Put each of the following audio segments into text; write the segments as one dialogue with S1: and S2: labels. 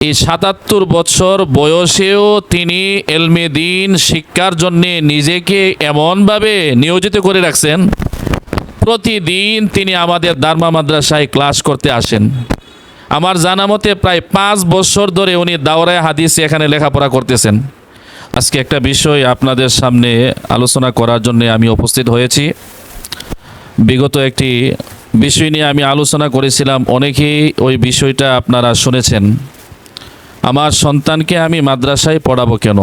S1: এই সাতাত্তর বছর বয়সেও তিনি এলমে দিন শিক্ষার জন্য নিজেকে এমনভাবে নিয়োজিত করে রাখছেন, প্রতিদিন তিনি আমাদের দার্মা মাদ্রাসায় ক্লাস করতে আসেন। আমার জানা মতে প্রায় পাঁচ বছর ধরে উনি দাওরায় হাদিস এখানে লেখাপড়া করতেছেন। আজকে একটা বিষয় আপনাদের সামনে আলোচনা করার জন্য আমি উপস্থিত হয়েছি। বিগত একটি বিষয় নিয়ে আমি আলোচনা করেছিলাম, অনেকেই ওই বিষয়টা আপনারা শুনেছেন। আমার সন্তানকে আমি মাদ্রাসায় পড়াবো কেন?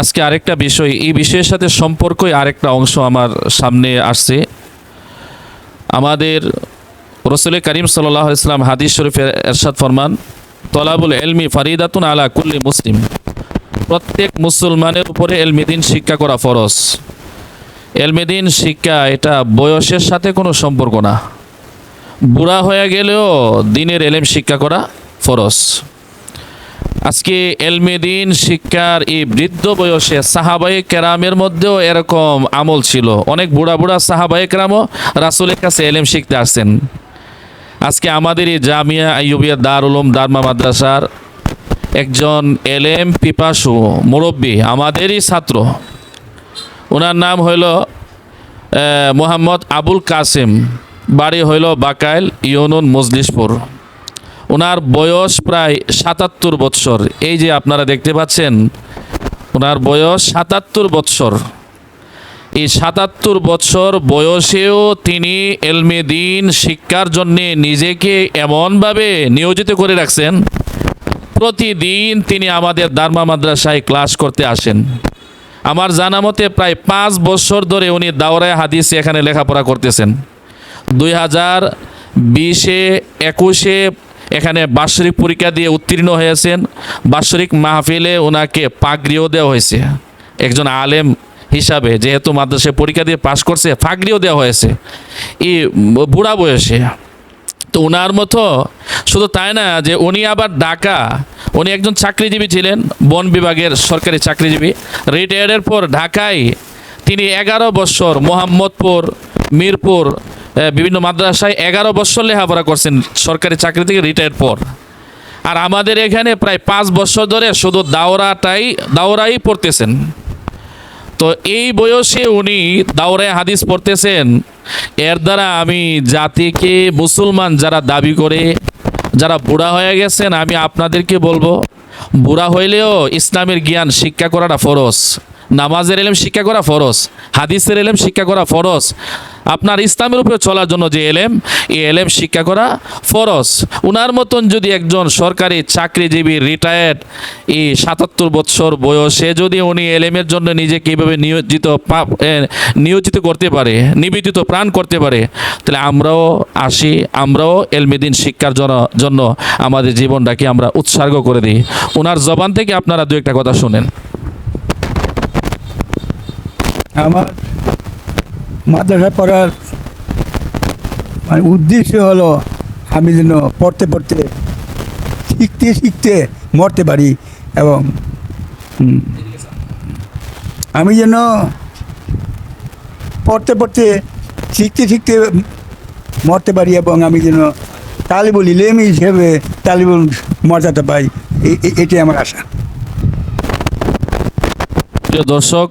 S1: আজকে আরেকটা বিষয়, এই বিষয়ের সাথে সম্পর্কই আরেকটা অংশ আমার সামনে আসছে। আমাদের রসুল করিম সাল্লাহ ইসলাম হাদিস শরীফের এরশাদ ফরমান, তলাবুল এলমি ফারিদাতুন আলা কুল্লি মুসলিম। প্রত্যেক মুসলমানের উপরে এলমিদিন শিক্ষা করা ফরজ। এলমিদিন শিক্ষা, এটা বয়সের সাথে কোনো সম্পর্ক না। বুড়া হয়ে গেলেও দিনের এলেম শিক্ষা করা ফরজ। আজকে এলমেদিন শিক্ষার এই বৃদ্ধ বয়সে সাহাবাই কেরামের মধ্যেও এরকম আমল ছিল। অনেক বুড়া বুড়া সাহাবাই কেরামও রাসুলের কাছে এলেম শিখতে আসছেন। আজকে আমাদের এই জামিয়া আইয়ুবিয়া দার উলুম দারমা মাদ্রাসার একজন এলেম পিপাসু মুরব্বী, আমাদেরই ছাত্র। ওনার নাম হইল মোহাম্মদ আবুল কাসিম। বাড়ি হইল বাকাইল ইউনুন মজলিশপুর। ওনার বয়স প্রায় সাতাত্তর বৎসর। এই যে আপনারা দেখতে পাচ্ছেন, ওনার বয়স সাতাত্তর বৎসর। এই সাতাত্তর বৎসর বয়সেও তিনি এলমে দিন শিক্ষার জন্যে নিজেকে এমনভাবে নিয়োজিত করে রাখছেন, প্রতিদিন তিনি আমাদের দার্মা মাদ্রাসায় ক্লাস করতে আসেন। আমার জানা মতে প্রায় পাঁচ বছর ধরে উনি দাওরায় হাদিস এখানে লেখাপড়া করতেছেন। দুই হাজার বিশে একুশে এখানে বাৎসরিক পরীক্ষা দিয়ে উত্তীর্ণ হয়েছেন। বাৎসরিক মাহফিলে ওনাকে পাগড়িও দেওয়া হয়েছে। একজন আলেম হিসাবে যেহেতু মাদ্রাসায় পরীক্ষা দিয়ে পাশ করছে, পাগড়িও দেওয়া হয়েছে। এই বুড়া বয়সে। তো ওনার মতো শুধু তাই না যে উনি আবার ঢাকা, উনি একজন চাকরিজীবী ছিলেন, বন বিভাগের সরকারি চাকরিজীবী। রিটায়ার্ডের পর ঢাকায় তিনি এগারো বছর মোহাম্মদপুর, মিরপুর বিভিন্ন মাদ্রাসায় এগারো বছর লেখাপড়া করছেন সরকারি চাকরি থেকে রিটায়ার পর। আর আমাদের এখানে প্রায় পাঁচ বছর ধরে শুধু দাওরাটাই, দাওরাই পড়তেছেন। তো এই বয়সে উনি দাওরায় হাদিস পড়তেছেন। এর দ্বারা আমি জাতিকে, মুসলমান যারা দাবি করে, যারা বুড়া হয়ে গেছেন, আমি আপনাদেরকে বলব, বুড়া হইলেও ইসলামের জ্ঞান শিক্ষা করাটা ফরজ। নামাজের এলেম শিক্ষা করা ফরজ। হাদিসের এলেম শিক্ষা করা ফরজ। আপনার ইসলামের উপরে চলার জন্য যে এলেম, এই এলেম শিক্ষা করা ফরজ। উনার মতন যদি একজন সরকারি চাকরিজীবী রিটায়ার্ড এই সাতাত্তর বছর বয়সে যদি উনি এলেমের জন্য নিজেকে এইভাবে নিয়োজিত নিয়োজিত করতে পারে, নিবেদিত প্রাণ করতে পারে, তাহলে আমরাও আসি, আমরাও এলমেদিন শিক্ষার জন্য আমাদের জীবনটাকে আমরা উৎসর্গ করে দিই। ওনার জবান থেকে আপনারা দু একটা কথা শুনেন।
S2: আমার মাদ্রাসা পড়ার মানে উদ্দেশ্য হলো আমি যেন পড়তে পড়তে শিখতে শিখতে মরতে পারি এবং আমি যেন পড়তে পড়তে শিখতে শিখতে মরতে পারি এবং আমি যেন তালিবুল ইলেম হিসেবে তালিবুল মর্যাদা পাই এটাই আমার আশা।
S1: দর্শক,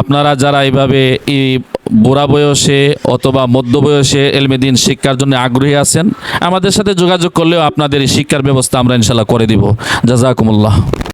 S1: আপনারা যারা এইভাবে এই বুড়া বয়সে অথবা মধ্য বয়সে এলমেদিন শিক্ষার জন্য আগ্রহী আছেন, আমাদের সাথে যোগাযোগ করলেও আপনাদের এই শিক্ষার ব্যবস্থা আমরা ইনশাল্লাহ করে দিব। জাজাকুমুল্লাহ।